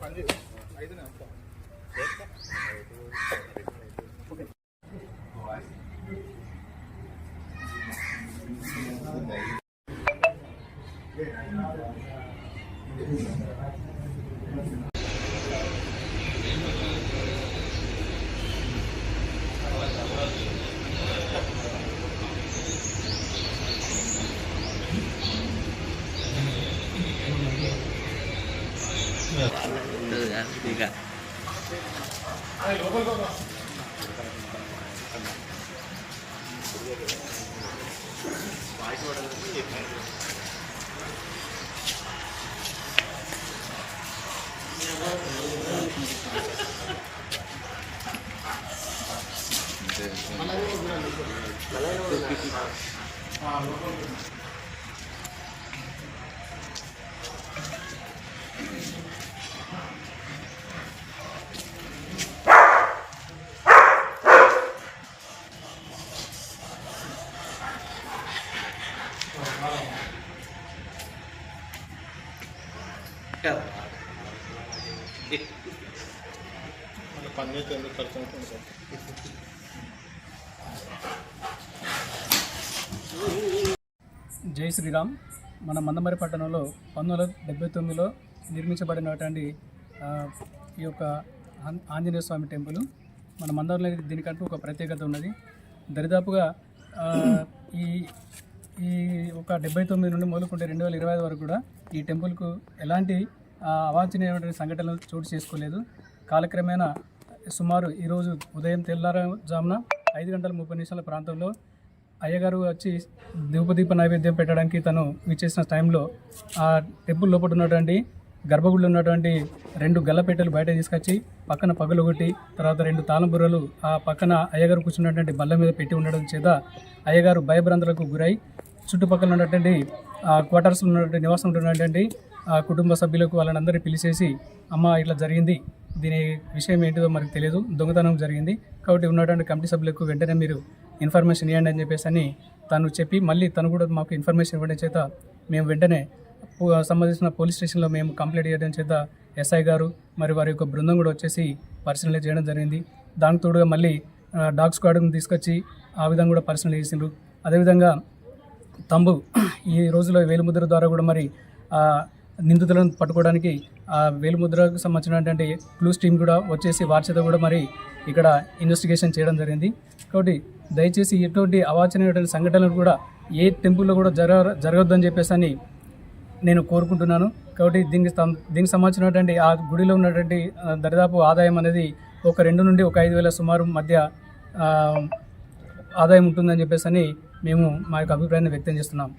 పని చేసి ఐదు từ ăn đi cả. Depannya kan dekat sama జై శ్రీరామ్. మన మందమరి పట్టణంలో పంతొమ్మిది వందల డెబ్బై తొమ్మిదిలో నిర్మించబడినటువంటి ఈ యొక్క ఆం- ఆంజనేయ స్వామి టెంపుల్. మన మందరంలో దీనికంటూ ఒక ప్రత్యేకత ఉన్నది. దరిదాపుగా ఈ ఈ ఒక డెబ్బై తొమ్మిది నుండి మొదలుకుంటే రెండు వేల ఇరవై ఐదు వరకు కూడా ఈ టెంపుల్కు ఎలాంటి అవాంఛనీయమైన సంఘటనలు చోటు చేసుకోలేదు. కాలక్రమేణా సుమారు ఈరోజు ఉదయం తెల్లారుజామున ఐదు గంటల ముప్పై నిమిషాల ప్రాంతంలో అయ్యగారు వచ్చి దీపదీప నైవేద్యం పెట్టడానికి తను విచ్చేసిన టైంలో ఆ టెంపుల్ లోపల ఉన్నటువంటి గర్భగుడిలో ఉన్నటువంటి రెండు గల్లపెట్టెలు బయట తీసుకొచ్చి పక్కన పగలగొట్టి తర్వాత రెండు తాళంబుర్రలు ఆ పక్కన అయ్యగారు కూర్చున్నటువంటి బల్ల మీద పెట్టి ఉండడం చేత అయ్యగారు భయభ్రాంతులకు గురై చుట్టుపక్కల ఉన్నటువంటి ఆ ఉన్నటువంటి నివాసం ఉన్నటువంటి ఆ కుటుంబ సభ్యులకు వాళ్ళని పిలిచేసి అమ్మ ఇట్లా జరిగింది. దీని విషయం ఏంటిదో మనకు తెలియదు. దొంగతనం జరిగింది. కాబట్టి ఉన్నటువంటి కమిటీ సభ్యులకు వెంటనే మీరు ఇన్ఫర్మేషన్ ఇవ్వండి అని చెప్పేసి అని తను చెప్పి మళ్ళీ తను కూడా మాకు ఇన్ఫర్మేషన్ ఇవ్వడం చేత మేము వెంటనే పో- సంబంధించిన పోలీస్ స్టేషన్లో మేము కంప్లైంట్ చేయడం చేత ఎస్ఐ గారు మరి వారి యొక్క బృందం కూడా వచ్చేసి పరిశీలన చేయడం జరిగింది. దానికి తోడుగా మళ్ళీ డాగ్ స్క్వాడ్ని తీసుకొచ్చి ఆ విధంగా కూడా పరిశీలన చేసిండ్రు. అదేవిధంగా తంబు ఈ రోజులో వేలిముద్ర ద్వారా కూడా మరి నిందితులను పట్టుకోవడానికి ఆ వేలిముద్రకు సంబంధించినటువంటి క్లూస్ టీం కూడా వచ్చేసి వారి చేత కూడా మరి ఇక్కడ ఇన్వెస్టిగేషన్ చేయడం జరిగింది. కాబట్టి దయచేసి ఎటువంటి అవాంఛనీయమైన సంఘటనలు కూడా ఏ టెంపుల్లో కూడా జరగ జరగొద్దని చెప్పేసి అని నేను కోరుకుంటున్నాను. కాబట్టి దీనికి దీనికి సంబంధించినటువంటి ఆ గుడిలో ఉన్నటువంటి దరిదాపు ఆదాయం అనేది ఒక రెండు నుండి ఒక ఐదు వేల సుమారు మధ్య ఆదాయం ఉంటుందని చెప్పేసి అని మేము మా యొక్క అభిప్రాయాన్ని వ్యక్తం చేస్తున్నాం.